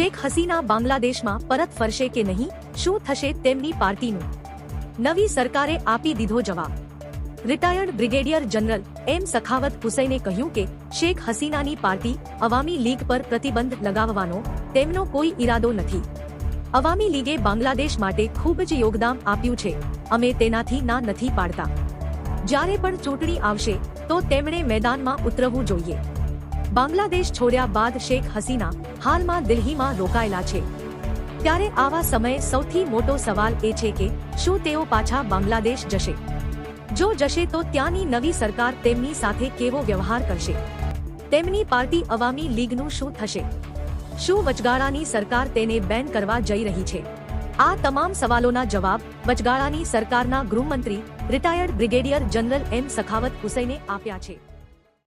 શેખ હસીના બાંગ્લાદેશમાં પરત ફરશે કે નહીં, શું થશે તેમની પાર્ટીનું? નવી સરકારે આપી દીધો જવાબ. Retired brigadier general M Sakhawat હુસૈને કહ્યું કે, શેખ હસીનાની પાર્ટી અવામી લીગ પર પ્રતિબંધ લગાવવાનો તેમનો કોઈ ઈરાદો નથી. અવામી લીગે બાંગ્લાદેશ માટે ખૂબ જ યોગદાન આપ્યું છે, અમે તેનાથી ના નથી પાડતા. જ્યારે પણ ચૂંટણી આવશે, તો તેમણે મેદાનમાં ઉતરવું જોઈએ. બાંગ્લાદેશ છોડ્યા બાદ શેખ હસીના હાલમાં દિલ્હીમાં રોકાયેલા છે. ત્યારે આવા સમયે સૌથી મોટો સવાલ એ છે કે, શું તેઓ પાછા બાંગ્લાદેશ જશે? જો જશે તો ત્યાંની નવી સરકાર તેમની સાથે કેવો વ્યવહાર કરશે? તેમની પાર્ટી અવામી લીગનું શું થશે? શું વચગાળાની સરકાર તેને બેન કરવા જઈ રહી છે? આ તમામ સવાલોના જવાબ વચગાળાની સરકારના ગૃહમંત્રી, retired brigadier general M Sakhawat હુસૈને આપ્યા છે.